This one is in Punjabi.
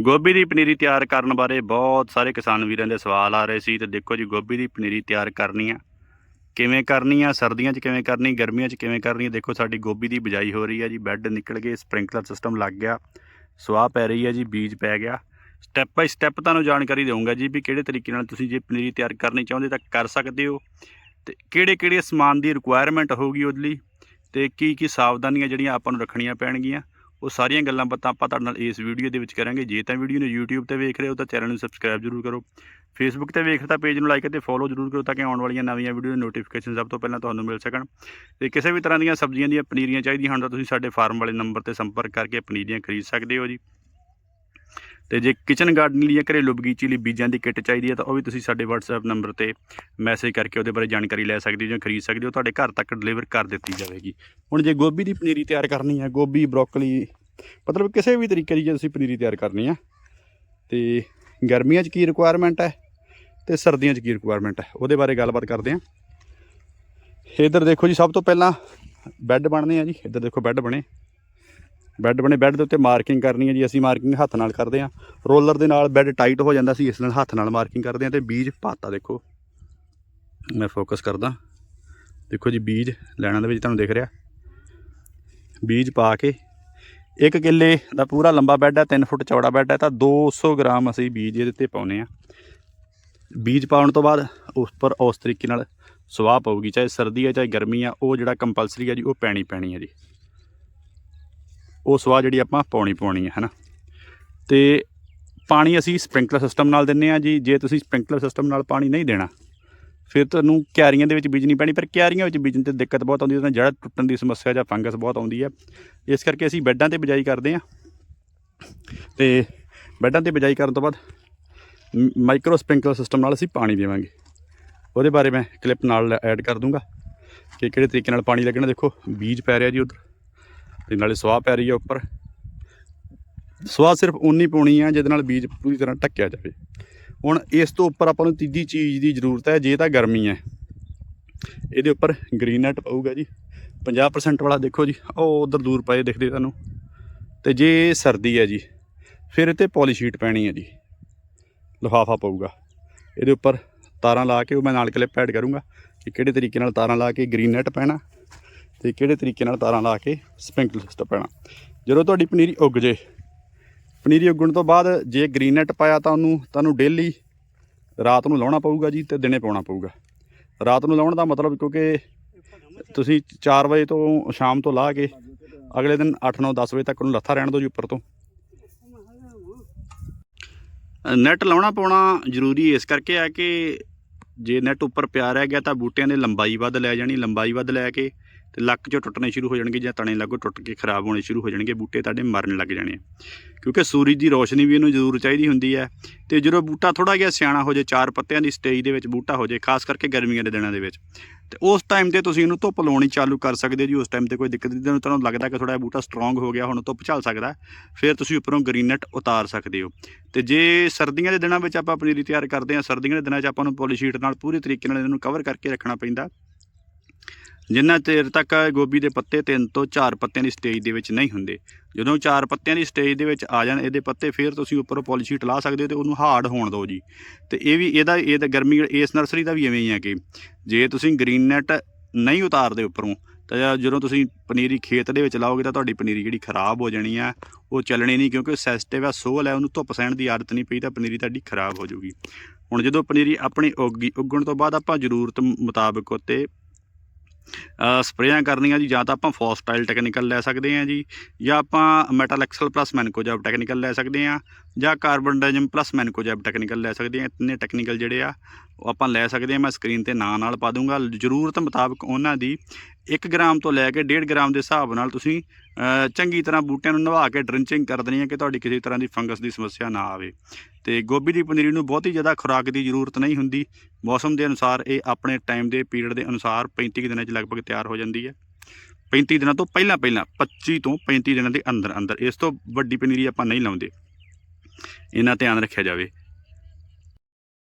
ਗੋਭੀ ਦੀ ਪਨੀਰੀ ਤਿਆਰ ਕਰਨ ਬਾਰੇ ਬਹੁਤ ਸਾਰੇ ਕਿਸਾਨ ਵੀਰਾਂ ਦੇ ਸਵਾਲ ਆ ਰਹੇ ਸੀ ਤੇ ਦੇਖੋ ਜੀ, ਗੋਭੀ ਦੀ ਪਨੀਰੀ ਤਿਆਰ ਕਰਨੀ ਆ। ਕਿਵੇਂ ਕਰਨੀ ਆ? ਸਰਦੀਆਂ 'ਚ ਕਿਵੇਂ ਕਰਨੀ? ਗਰਮੀਆਂ 'ਚ ਕਿਵੇਂ ਕਰਨੀ ਆ? ਦੇਖੋ, ਸਾਡੀ ਗੋਭੀ ਦੀ ਬਿਜਾਈ ਹੋ ਰਹੀ ਹੈ ਜੀ। ਬੈੱਡ ਨਿਕਲ ਗਏ ਸਪ੍ਰਿੰਕਲਰ ਸਿਸਟਮ ਲੱਗ ਗਿਆ। ਸਵਾਹ ਪੈ ਰਹੀ ਹੈ ਜੀ, ਬੀਜ ਪੈ ਗਿਆ। ਸਟੈਪ ਬਾਈ ਸਟੈਪ ਤੁਹਾਨੂੰ ਜਾਣਕਾਰੀ ਦਊਂਗਾ ਜੀ ਵੀ ਕਿਹੜੇ ਤਰੀਕੇ ਨਾਲ ਤੁਸੀਂ ਜੇ ਪਨੀਰੀ ਤਿਆਰ ਕਰਨੀ ਚਾਹੁੰਦੇ ਤਾਂ ਕਰ ਸਕਦੇ ਹੋ। ਤੇ ਕਿਹੜੇ ਕਿਹੜੇ ਸਮਾਨ ਦੀ ਰਿਕੁਆਇਰਮੈਂਟ ਹੋਊਗੀ ਉਹਦੇ ਲਈ ਤੇ ਕੀ ਕੀ ਸਾਵਧਾਨੀਆਂ ਜਿਹੜੀਆਂ ਆਪਾਂ ਨੂੰ ਰੱਖਣੀਆਂ ਪੈਣਗੀਆਂ। ਉਹ ਸਾਰੀਆਂ ਗੱਲਾਂ ਬਾਤਾਂ ਆਪਾਂ ਤੁਹਾਡੇ ਨਾਲ ਇਸ ਵੀਡੀਓ ਦੇ ਵਿੱਚ ਕਰਾਂਗੇ। ਜੇ ਤਾਂ ਵੀਡੀਓ ਨੂੰ YouTube ਤੇ ਵੇਖ ਰਹੇ ਹੋ ਤਾਂ ਚੈਨਲ ਨੂੰ ਸਬਸਕ੍ਰਾਈਬ ਜ਼ਰੂਰ ਕਰੋ। Facebook ਤੇ ਵੇਖ ਤਾਂ ਪੇਜ ਨੂੰ ਲਾਈਕ ਅਤੇ ਫੋਲੋ ਜ਼ਰੂਰ ਕਰੋ ਤਾਂ ਕਿ ਆਉਣ ਵਾਲੀਆਂ ਨਵੀਆਂ ਵੀਡੀਓ ਦੀ ਨੋਟੀਫਿਕੇਸ਼ਨ ਸਭ ਤੋਂ ਪਹਿਲਾਂ ਤੁਹਾਨੂੰ ਮਿਲ ਸਕਣ। ਤੇ ਕਿਸੇ ਵੀ ਤਰ੍ਹਾਂ ਦੀਆਂ ਸਬਜ਼ੀਆਂ ਦੀਆਂ ਪਨੀਰੀਆਂ ਚਾਹੀਦੀਆਂ ਹੋਣ ਤਾਂ ਤੁਸੀਂ ਸਾਡੇ ਫਾਰਮ ਵਾਲੇ ਨੰਬਰ ਤੇ ਸੰਪਰਕ ਕਰਕੇ ਪਨੀਰੀਆਂ ਖਰੀਦ ਸਕਦੇ ਹੋ ਜੀ। ਤੇ ਜੇ ਕਿਚਨ ਗਾਰਡਨ ਲਈ ਜਾਂ ਘਰੇਲੂ ਬਗੀਚੀ ਲਈ ਬੀਜਾਂ ਦੀ ਕਿੱਟ ਚਾਹੀਦੀ ਹੈ ਤਾਂ ਉਹ ਵੀ ਤੁਸੀਂ ਸਾਡੇ WhatsApp ਨੰਬਰ ਤੇ ਮੈਸੇਜ ਕਰਕੇ ਉਹਦੇ ਬਾਰੇ ਜਾਣਕਾਰੀ ਲੈ ਸਕਦੇ ਹੋ ਜਾਂ ਖਰੀਦ ਸਕਦੇ ਹੋ। ਤੁਹਾਡੇ ਘਰ ਤੱਕ ਡਿਲੀਵਰ ਕਰ ਦਿੱਤੀ ਜਾਵੇਗੀ। ਹੁਣ ਜੇ ਗੋਭੀ ਦੀ ਪਨੀਰੀ ਤਿਆਰ ਕਰਨੀ ਹੈ, ਗੋਭੀ ਬਰੋਕਲੀ ਮਤਲਬ ਕਿਸੇ ਵੀ ਤਰੀਕੇ ਦੀ ਜੇ ਤੁਸੀਂ ਪਨੀਰੀ ਤਿਆਰ ਕਰਨੀ ਆ, ਤੇ ਗਰਮੀਆਂ 'ਚ ਕੀ ਰਿਕੁਆਇਰਮੈਂਟ ਹੈ ਤੇ ਸਰਦੀਆਂ 'ਚ ਕੀ ਰਿਕੁਆਇਰਮੈਂਟ ਹੈ, ਉਹਦੇ ਬਾਰੇ ਗੱਲਬਾਤ ਕਰਦੇ ਹਾਂ ਇੱਧਰ ਦੇਖੋ ਜੀ, ਸਭ ਤੋਂ ਪਹਿਲਾਂ ਬੈੱਡ ਬਣਨੇ ਆ ਜੀ, ਇੱਧਰ ਦੇਖੋ ਬੈੱਡ ਬਣੇ। ਬੈੱਡ ਬਣੇ, ਬੈੱਡ ਦੇ ਉੱਤੇ ਮਾਰਕਿੰਗ ਕਰਨੀ ਹੈ ਜੀ, ਅਸੀਂ ਮਾਰਕਿੰਗ ਹੱਥ ਨਾਲ ਕਰਦੇ ਹਾਂ ਰੋਲਰ ਦੇ ਨਾਲ ਬੈੱਡ ਟਾਈਟ ਹੋ ਜਾਂਦਾ ਸੀ, ਇਸ ਨਾਲ ਹੱਥ ਨਾਲ ਮਾਰਕਿੰਗ ਕਰਦੇ ਹਾਂ ਤੇ ਬੀਜ ਪਾਤਾ ਦੇਖੋ। ਮੈਂ ਫੋਕਸ ਕਰਦਾ। ਦੇਖੋ ਜੀ, ਬੀਜ ਲੈਣਾ ਦੇ ਵਿੱਚ ਤੁਹਾਨੂੰ ਦਿਖ ਰਿਹਾ। ਬੀਜ ਪਾ ਕੇ ਇੱਕ ਕਿੱਲੇ ਦਾ ਪੂਰਾ ਲੰਬਾ ਬੈੱਡ ਹੈ 3 ਫੁੱਟ ਚੌੜਾ ਬੈੱਡ ਹੈ, ਤਾਂ 200 ਗ੍ਰਾਮ ਅਸੀਂ ਬੀਜ ਇਹਦੇ ਤੇ ਪਾਉਨੇ ਆ ਬੀਜ ਪਾਉਣ ਤੋਂ ਬਾਅਦ ਉਸ ਪਰ ਉਸ ਤਰੀਕੇ ਨਾਲ ਸਵਾਹ ਪਊਗੀ, ਚਾਹੇ ਸਰਦੀ ਹੈ, ਚਾਹੇ ਗਰਮੀ ਆ ਉਹ ਜਿਹੜਾ ਕੰਪਲਸਰੀ ਹੈ ਜੀ, ਉਹ ਪੈਣੀ ਪੈਣੀ ਹੈ ਜੀ। ਉਹ ਸਵਾਹ ਜਿਹੜੀ ਆਪਾਂ ਪਾਉਣੀ ਪਾਉਣੀ ਹੈ, ਹਨਾ। ਤੇ ਪਾਣੀ ਅਸੀਂ ਸਪ੍ਰਿੰਕਲਰ ਸਿਸਟਮ ਨਾਲ ਦਿੰਨੇ ਆ ਜੀ, ਜੇ ਤੁਸੀਂ ਸਪ੍ਰਿੰਕਲਰ ਸਿਸਟਮ ਨਾਲ ਪਾਣੀ ਨਹੀਂ ਦੇਣਾ ਫਿਰ ਤੁਹਾਨੂੰ ਕਿਆਰੀਆਂ ਦੇ ਵਿੱਚ ਬੀਜਣੀ ਪੈਣੀ, ਪਰ ਕਿਆਰੀਆਂ ਵਿੱਚ ਬੀਜਣ ਤੇ ਦਿੱਕਤ ਬਹੁਤ ਆਉਂਦੀ ਹੈ, ਉਹਦਾ ਜੜ ਟੁੱਟਣ ਦੀ ਸਮੱਸਿਆ ਜਾਂ ਫੰਗਸ ਬਹੁਤ ਆਉਂਦੀ ਹੈ। ਇਸ ਕਰਕੇ ਅਸੀਂ ਬੈੱਡਾਂ ਤੇ ਬਿਜਾਈ ਕਰਦੇ ਹਾਂ। ਤੇ ਬੈੱਡਾਂ ਤੇ ਬਿਜਾਈ ਕਰਨ ਤੋਂ ਬਾਅਦ ਮ- ਮਾਈਕਰੋ ਸਪ੍ਰਿੰਕਲਰ ਸਿਸਟਮ ਨਾਲ ਅਸੀਂ ਪਾਣੀ ਦੇਵਾਂਗੇ ਉਹਦੇ ਬਾਰੇ ਮੈਂ ਕਲਿੱਪ ਨਾਲ ਐਡ ਕਰ ਦੂੰਗਾ ਕਿ ਕਿਹੜੇ ਤਰੀਕੇ ਨਾਲ ਪਾਣੀ ਲੱਗਣਾ। ਦੇਖੋ, ਬੀਜ ਪੈ ਰਿਹਾ ਜੀ ਉਧਰ ਤੇ ਨਾਲੇ ਸਵਾਹ ਪੈ ਰਹੀ ਹੈ ਉੱਪਰ। ਸਵਾਹ ਸਿਰਫ ਉਨੀ ਪਾਉਣੀ ਆ ਜਿਹਦੇ ਨਾਲ ਬੀਜ ਪੂਰੀ ਤਰ੍ਹਾਂ ਢੱਕਿਆ ਜਾਵੇ। ਹੁਣ ਇਸ ਤੋਂ ਉੱਪਰ ਆਪਾਂ ਨੂੰ ਤੀਜੀ ਚੀਜ਼ ਦੀ ਜ਼ਰੂਰਤ ਹੈ, ਜੇ ਤਾਂ ਗਰਮੀ ਹੈ। ਇਹਦੇ ਉੱਪਰ ਗ੍ਰੀਨ ਨੈਟ ਪਊਗਾ ਜੀ। 50% ਵਾਲਾ ਦੇਖੋ ਜੀ, ਉਹ ਉਧਰ ਦੂਰ ਪਏ ਦਿਖਦੇ ਤੁਹਾਨੂੰ। ਤੇ ਜੇ ਸਰਦੀ ਹੈ ਜੀ, ਫਿਰ ਇਹ ਤੇ ਪੋਲੀਸ਼ੀਟ ਪੈਣੀ ਹੈ ਜੀ। ਲਿਫਾਫਾ ਪਊਗਾ। ਇਹਦੇ ਉੱਪਰ ਤਾਰਾਂ ਲਾ ਕੇ ਉਹ ਮੈਂ ਨਾਲ ਕਲਿੱਪ ਐਡ ਕਰੂੰਗਾ ਕਿ ਕਿਹੜੇ ਤਰੀਕੇ ਨਾਲ ਤਾਰਾਂ ਲਾ ਕੇ ਗ੍ਰੀਨ ਨੈਟ ਪੈਣਾ ਤੇ ਕਿਹੜੇ ਤਰੀਕੇ ਨਾਲ ਤਾਰਾਂ ਲਾ ਕੇ ਸਪ੍ਰਿੰਕਲਰ ਸਿਸਟਮ ਪੈਣਾ। ਜਦੋਂ ਤੁਹਾਡੀ ਪਨੀਰੀ ਉੱਗ ਜੇ ਪਨੀਰੀ ਉੱਗਣ ਤੋਂ ਬਾਅਦ ਜੇ ਗ੍ਰੀਨ ਨੈਟ ਪਾਇਆ ਤਾਂ ਉਹਨੂੰ ਤੁਹਾਨੂੰ ਡੇਲੀ ਰਾਤ ਨੂੰ ਲਾਉਣਾ ਪਊਗਾ ਜੀ ਤੇ ਦਿਨੇ ਪਾਉਣਾ ਪਊਗਾ। ਰਾਤ ਨੂੰ ਲਾਉਣ ਦਾ ਮਤਲਬ ਕਿਉਂਕਿ ਤੁਸੀਂ 4 ਵਜੇ ਤੋਂ ਸ਼ਾਮ ਤੋਂ ਲਾ ਕੇ ਅਗਲੇ ਦਿਨ 8 9 10 ਵਜੇ ਤੱਕ ਉਹਨੂੰ ਲੱਥਾ ਰਹਿਣ ਦਿਓ ਜੀ ਉੱਪਰ ਤੋਂ। ਨੈਟ ਲਾਉਣਾ ਪਾਉਣਾ ਜ਼ਰੂਰੀ ਇਸ ਕਰਕੇ ਆ ਕਿ ਜੇ ਨੈਟ ਉੱਪਰ ਪਿਆ ਰਹਿ ਗਿਆ ਤਾਂ ਬੂਟਿਆਂ ਦੀ ਲੰਬਾਈ ਵੱਧ ਲੈ ਜਾਣੀ, ਲੰਬਾਈ ਵੱਧ ਲੈ ਕੇ ਤੇ ਲੱਕ 'ਚੋਂ ਟੁੱਟਣੇ ਸ਼ੁਰੂ ਹੋ ਜਾਣਗੇ ਜਾਂ ਤਣੇ ਲੱਗੋ ਟੁੱਟ ਕੇ ਖਰਾਬ ਹੋਣੇ ਸ਼ੁਰੂ ਹੋ ਜਾਣਗੇ, ਬੂਟੇ ਤੁਹਾਡੇ ਮਰਨ ਲੱਗ ਜਾਣੇ ਆ। ਕਿਉਂਕਿ ਸੂਰਜ ਦੀ ਰੋਸ਼ਨੀ ਵੀ ਇਹਨੂੰ ਜ਼ਰੂਰ ਚਾਹੀਦੀ ਹੁੰਦੀ ਹੈ ਤੇ ਜਦੋਂ ਬੂਟਾ ਥੋੜਾ ਜਿਹਾ ਸਿਆਣਾ ਹੋ ਜੇ ਚਾਰ ਪੱਤਿਆਂ ਦੀ ਸਟੇਜ ਦੇ ਵਿੱਚ ਬੂਟਾ ਹੋ ਜੇ ਖਾਸ ਕਰਕੇ ਗਰਮੀਆਂ ਦੇ ਦਿਨਾਂ ਦੇ ਵਿੱਚ, ਤੇ ਉਸ ਟਾਈਮ ਤੇ ਤੁਸੀਂ ਇਹਨੂੰ ਧੁੱਪ ਲਾਉਣੀ ਚਾਲੂ ਕਰ ਸਕਦੇ ਹੋ ਜੀ, ਉਸ ਟਾਈਮ ਤੇ ਕੋਈ ਦਿੱਕਤ ਨਹੀਂ, ਤੁਹਾਨੂੰ ਲੱਗਦਾ ਕਿ ਥੋੜਾ ਬੂਟਾ ਸਟਰੋਂਗ ਹੋ ਗਿਆ, ਹੁਣ ਧੁੱਪ ਝੱਲ ਸਕਦਾ, ਫਿਰ ਤੁਸੀਂ ਉੱਪਰੋਂ ਗ੍ਰੀਨ ਉਤਾਰ ਸਕਦੇ ਹੋ। ਤੇ ਜੇ ਸਰਦੀਆਂ ਦੇ ਦਿਨਾਂ ਵਿੱਚ ਆਪਾਂ ਪਨੀਰੀ ਤਿਆਰ ਕਰਦੇ ਹਾਂ, ਸਰਦੀਆਂ ਦੇ ਦਿਨਾਂ 'ਚ ਆਪਾਂ ਨੂੰ ਪੋਲੀਸ਼ੀਟ ਨਾਲ ਪੂਰੇ ਤਰੀਕੇ ਨਾਲ ਇਹਨੂੰ ਕਵਰ ਕਰਕੇ ਰੱਖਣਾ ਪੈਂਦਾ ਜਿੰਨਾ ਚਿਰ ਤੱਕ ਗੋਭੀ ਦੇ ਪੱਤੇ ਤਿੰਨ ਤੋਂ ਚਾਰ ਪੱਤਿਆਂ ਦੀ ਸਟੇਜ ਦੇ ਵਿੱਚ ਨਹੀਂ ਹੁੰਦੇ, ਜਦੋਂ ਚਾਰ ਪੱਤਿਆਂ ਦੀ ਸਟੇਜ ਦੇ ਵਿੱਚ ਆ ਜਾਣ, ਇਹਦੇ ਪੱਤੇ ਫਿਰ ਤੁਸੀਂ ਉੱਪਰੋਂ ਪੋਲੀਸ਼ੀਟ ਲਾ ਸਕਦੇ ਹੋ ਤੇ ਉਹਨੂੰ ਹਾਰਡ ਹੋਣ ਦਿਓ ਜੀ। ਤੇ ਇਹ ਵੀ ਇਹਦਾ, ਇਹ ਤਾਂ ਗਰਮੀ, ਇਸ ਨਰਸਰੀ ਦਾ ਵੀ ਐਵੇਂ ਹੀ ਹੈ ਕਿ ਜੇ ਤੁਸੀਂ ਗ੍ਰੀਨ ਨੈਟ ਨਹੀਂ ਉਤਾਰਦੇ ਉੱਪਰੋਂ, ਤਾਂ ਜਦੋਂ ਤੁਸੀਂ ਪਨੀਰੀ ਖੇਤ ਦੇ ਵਿੱਚ ਲਾਓਗੇ ਤਾਂ ਤੁਹਾਡੀ ਪਨੀਰੀ ਜਿਹੜੀ ਖਰਾਬ ਹੋ ਜਾਣੀ ਆ, ਉਹ ਚੱਲਣੀ ਨਹੀਂ ਕਿਉਂਕਿ ਸੈਂਸਿਟਿਵ ਆ ਸੋਲ ਹੈ ਉਹਨੂੰ ਧੁੱਪ ਸਹਿਣ ਦੀ ਆਦਤ ਨਹੀਂ ਪਈ ਤਾਂ ਪਨੀਰੀ ਤੁਹਾਡੀ ਖਰਾਬ ਹੋ ਜਾਊਗੀ। ਹੁਣ ਜਦੋਂ ਪਨੀਰੀ ਆਪਣੀ ਉੱਗੀ ਉੱਗਣ ਤੋਂ ਬਾਅਦ ਆਪਾਂ ਜ਼ਰੂਰਤ ਮੁਤਾਬਕ ਉੱਤੇ ਸਪਰੇਆਂ ਕਰਨੀਆਂ ਜੀ, ਜਾਂ ਤਾਂ ਆਪਾਂ ਫੋਸਟਾਈਲ ਟੈਕਨੀਕਲ ਲੈ ਸਕਦੇ ਹਾਂ ਜੀ, ਜਾਂ ਆਪਾਂ metalaxyl plus mancozeb technical ਲੈ ਸਕਦੇ ਹਾਂ, ਜਾਂ carbendazim plus mancozeb technical ਲੈ ਸਕਦੇ ਹਾਂ ਤਿੰਨੇ ਟੈਕਨੀਕਲ ਜਿਹੜੇ ਆ, ਉਹ ਆਪਾਂ ਲੈ ਸਕਦੇ ਹਾਂ, ਮੈਂ ਸਕਰੀਨ ਤੇ ਨਾਂ ਨਾਲ ਪਾ ਦੂੰਗਾ। ਜ਼ਰੂਰਤ ਮੁਤਾਬਕ ਉਹਨਾਂ ਦੀ 1 ਗ੍ਰਾਮ ਤੋਂ ਲੈ ਕੇ 1.5 ਗ੍ਰਾਮ ਦੇ ਹਿਸਾਬ ਨਾਲ ਤੁਸੀਂ ਚੰਗੀ ਤਰ੍ਹਾਂ ਬੂਟਿਆਂ ਨੂੰ ਨਵਾ ਕੇ ਡਰਿੰਚਿੰਗ ਕਰ ਦੇਣੀ ਹੈ ਕਿ ਤੁਹਾਡੀ ਕਿਸੇ ਤਰ੍ਹਾਂ ਦੀ ਫੰਗਸ ਦੀ ਸਮੱਸਿਆ ਨਾ ਆਵੇ। ਤੇ ਗੋਭੀ ਦੀ ਪਨੀਰੀ ਨੂੰ ਬਹੁਤੀ ਜ਼ਿਆਦਾ ਖੁਰਾਕ ਦੀ ਜ਼ਰੂਰਤ ਨਹੀਂ ਹੁੰਦੀ। ਮੌਸਮ ਦੇ ਅਨੁਸਾਰ ਇਹ ਆਪਣੇ ਟਾਈਮ ਦੇ ਪੀਰੀਅਡ ਦੇ ਅਨੁਸਾਰ 35 ਕੁ ਦਿਨਾਂ 'ਚ ਲਗਭਗ ਤਿਆਰ ਹੋ ਜਾਂਦੀ ਹੈ। 35 ਦਿਨਾਂ ਤੋਂ ਪਹਿਲਾਂ ਪਹਿਲਾਂ 25 ਤੋਂ 35 ਦਿਨਾਂ ਦੇ ਅੰਦਰ ਅੰਦਰ ਇਸ ਤੋਂ ਵੱਡੀ ਪਨੀਰੀ ਆਪਾਂ ਨਹੀਂ ਲਾਉਂਦੇ। ਇਹਨਾਂ ਧਿਆਨ ਰੱਖਿਆ ਜਾਵੇ।